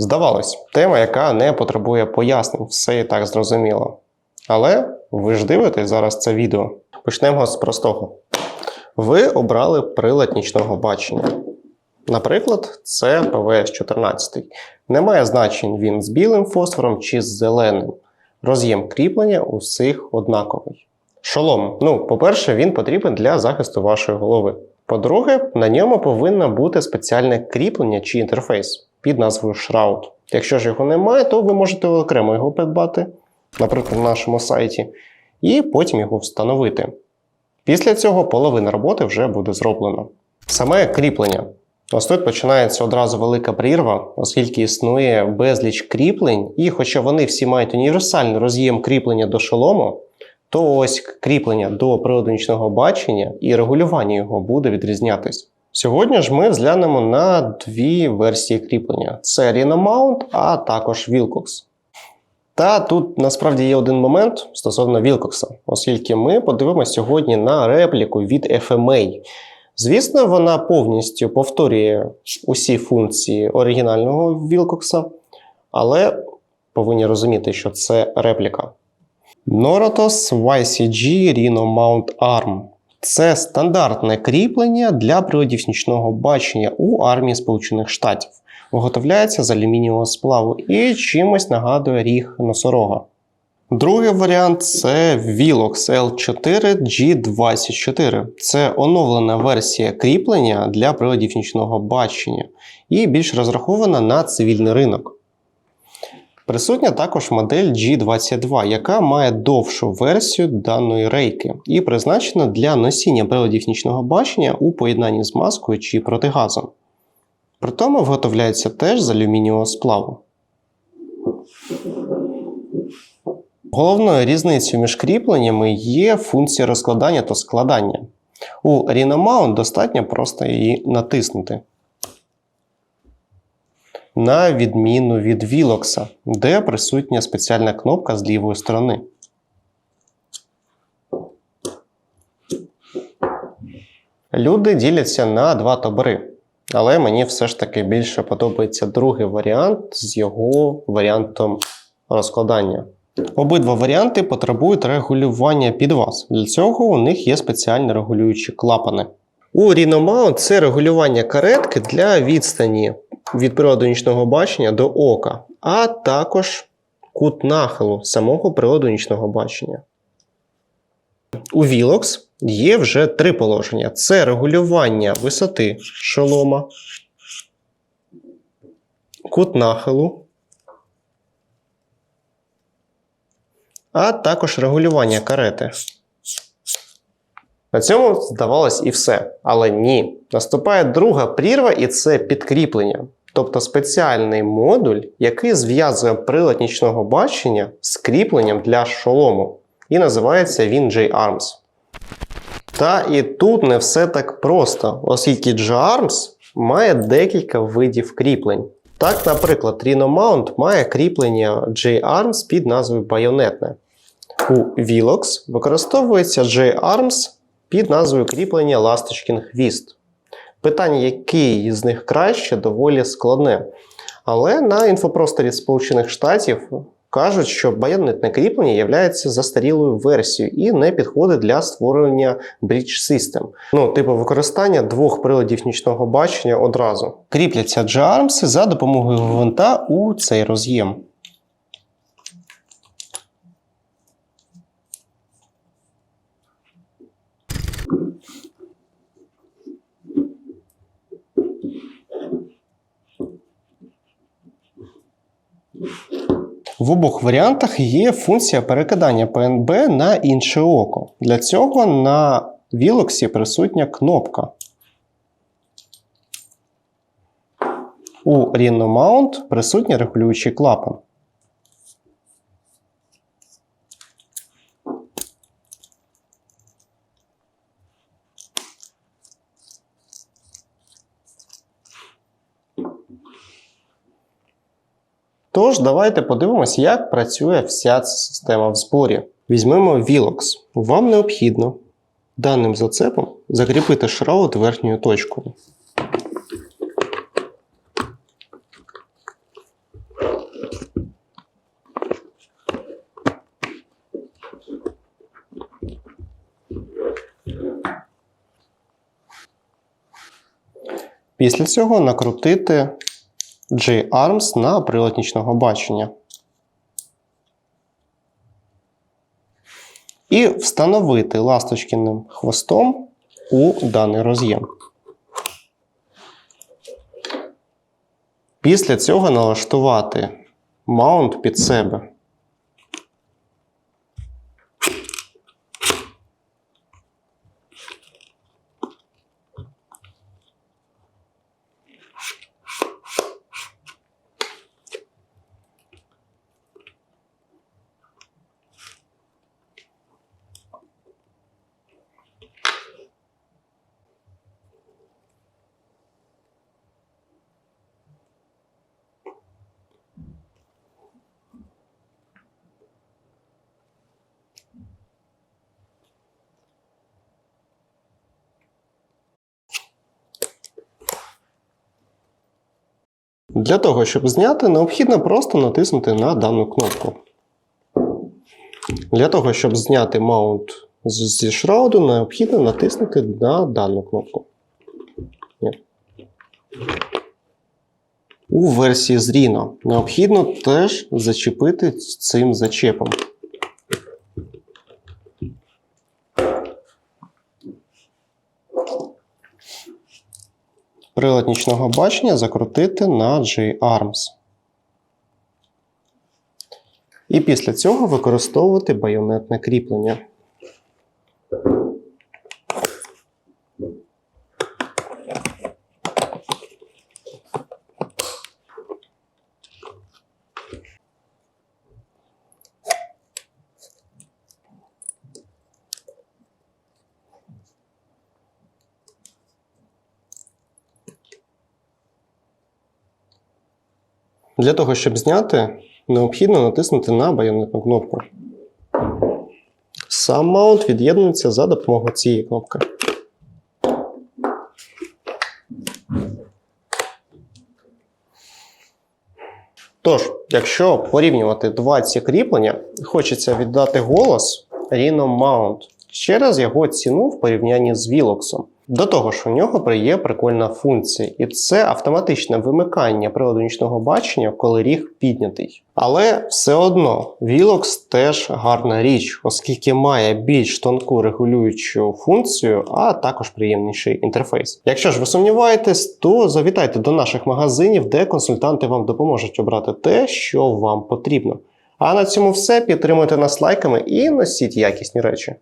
Здавалось, тема, яка не потребує пояснень, все і так зрозуміло. Але ви ж дивитесь зараз це відео. Почнемо з простого. Ви обрали прилад нічного бачення. Наприклад, це ПВС 14. Немає значень він з білим фосфором чи з зеленим. Роз'єм кріплення усіх однаковий. Шолом. Ну, по-перше, він потрібен для захисту вашої голови. По-друге, на ньому повинно бути спеціальне кріплення чи інтерфейс під назвою Shroud. Якщо ж його немає, то ви можете окремо його придбати, наприклад, на нашому сайті, і потім його встановити. Після цього половина роботи вже буде зроблена. Саме кріплення. Ось тут починається одразу велика прірва, оскільки існує безліч кріплень, і хоча вони всі мають універсальний роз'єм кріплення до шолому, то ось кріплення до приладу нічного бачення і регулювання його буде відрізнятись. Сьогодні ж ми зглянемо на дві версії кріплення: це Rhino Mount, а також Wilcox. Та тут насправді є один момент стосовно Wilcox, оскільки ми подивимося сьогодні на репліку від FMA. Звісно, вона повністю повторює усі функції оригінального Wilcox, але повинні розуміти, що це репліка. Norotos YCG Rhino Mount Arm це стандартне кріплення для приладів нічного бачення у армії Сполучених Штатів. Виготовляється з алюмінієвого сплаву і чимось нагадує ріг носорога. Другий варіант це Velox L4 G24. Це оновлена версія кріплення для приладів нічного бачення і більш розрахована на цивільний ринок. Присутня також модель G22, яка має довшу версію даної рейки і призначена для носіння приладів нічного бачення у поєднанні з маскою чи протигазом. Притому виготовляється теж з алюмінієвого сплаву. Головною різницею між кріпленнями є функція розкладання та складання. У Rhino Mount достатньо просто її натиснути. На відміну від Velox, де присутня спеціальна кнопка з лівої сторони. Люди діляться на два табори. Але мені все ж таки більше подобається другий варіант з його варіантом розкладання. Обидва варіанти потребують регулювання під вас. Для цього у них є спеціальні регулюючі клапани. У Rhino Mount це регулювання каретки для відстані від приладу нічного бачення до ока, а також кут нахилу самого приладу нічного бачення. У Velox є вже три положення: це регулювання висоти шолома, кут нахилу, а також регулювання карети. На цьому здавалось і все. Але ні. Наступає друга прірва, і це підкріплення. Тобто спеціальний модуль, який зв'язує прилад нічного бачення з кріпленням для шолому. І називається він J-Arms. Та і тут не все так просто, оскільки J-Arms має декілька видів кріплень. Так, наприклад, Rhino Mount має кріплення J-Arms під назвою байонетне. У Velox використовується J-Arms під назвою кріплення Ласточкін хвіст. Питання, який з них краще, доволі складне. Але на інфопросторі Сполучених Штатів кажуть, що байонетне кріплення є застарілою версією і не підходить для створення Bridge System. Ну, типу використання двох приладів нічного бачення одразу. Кріпляться J-Arms за допомогою гвинта у цей роз'єм. В обох варіантах є функція перекидання PNB на інше око. Для цього на Velox присутня кнопка. У Rhino Mount присутній регулюючий клапан. Тож, давайте подивимося, як працює вся ця система в зборі. Візьмемо VLOX. Вам необхідно даним зацепом закріпити шраут верхньою точкою. Після цього накрутити J-Arms на прилад нічного бачення. І встановити ласточкиним хвостом у даний роз'єм. Після цього налаштувати маунт під себе. Для того, щоб зняти, необхідно просто натиснути на дану кнопку. Для того, щоб зняти маунт зі шрауду, необхідно натиснути на дану кнопку. Ні. У версії з Rhino необхідно теж зачепити цим зачепом. Прилад нічного бачення закрутити на J-Arms. І після цього використовувати байонетне кріплення. Для того, щоб зняти, необхідно натиснути на байонетну кнопку. Сам маунт від'єднується за допомогою цієї кнопки. Тож, якщо порівнювати два ці кріплення, хочеться віддати голос Rhino Mount через його ціну в порівнянні з Velox. До того ж, у нього є прикольна функція, і це автоматичне вимикання приладу нічного бачення, коли ріг піднятий. Але все одно Velox теж гарна річ, оскільки має більш тонку регулюючу функцію, а також приємніший інтерфейс. Якщо ж ви сумніваєтесь, то завітайте до наших магазинів, де консультанти вам допоможуть обрати те, що вам потрібно. А на цьому все. Підтримуйте нас лайками і носіть якісні речі.